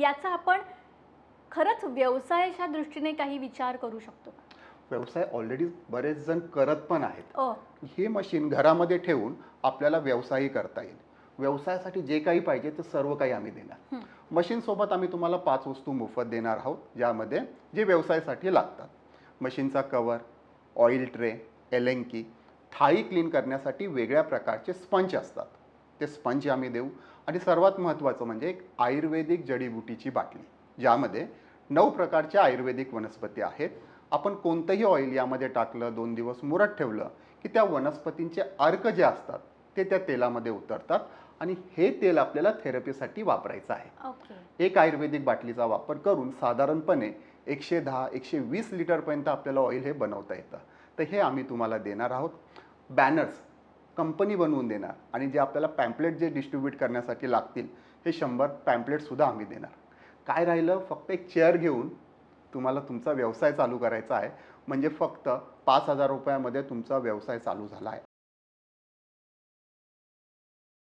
याचा आपण खरंच व्यवसायाच्या दृष्टीने काही विचार करू शकतो का? व्यवसाय ऑलरेडी बरेच जण करत पण आहेत. ओ हे मशीन घरामध्ये ठेवून आपल्याला व्यवसायही करता येईल. व्यवसायासाठी जे काही पाहिजे ते सर्व काही आम्ही देणार. हं. मशीनसोबत आम्ही तुम्हाला पाच वस्तू मोफत देणार आहोत ज्यामध्ये जे व्यवसायासाठी लागतात. मशीनचा कवर ऑइल ट्रे एलेंकी थाळी क्लीन करण्यासाठी वेगळ्या प्रकारचे स्पंज असतात. ते स्पंज आम्ही देऊ. आणि सर्वात महत्त्वाचं म्हणजे एक आयुर्वेदिक जडीबुटीची बाटली ज्यामध्ये नऊ प्रकारच्या आयुर्वेदिक वनस्पती आहेत. आपण कोणतंही ऑइल यामध्ये टाकलं दोन दिवस मुरत ठेवलं की त्या वनस्पतींचे अर्क जे असतात ते त्या तेलामध्ये उतरतात. आणि हे तेल आपल्याला थेरपीसाठी वापरायचं आहे. ओके. एक आयुर्वेदिक बाटलीचा वापर करून साधारणपणे एकशे दहा एकशे वीस लिटरपर्यंत आपल्याला ऑइल हे बनवता येतं. तर हे आम्ही तुम्हाला देणार आहोत. बॅनर्स कंपनी बनवून देणार आणि जे आपल्याला पॅम्पलेट जे डिस्ट्रीब्यूट करण्यासाठी लागतील हे शंभर पॅम्पलेटसुद्धा आम्ही देणार. काय राहिलं? फक्त एक चेअर घेऊन तुम्हाला तुमचा व्यवसाय चालू करायचा आहे. म्हणजे फक्त पाच हजार रुपयामध्ये तुमचा व्यवसाय चालू झाला आहे.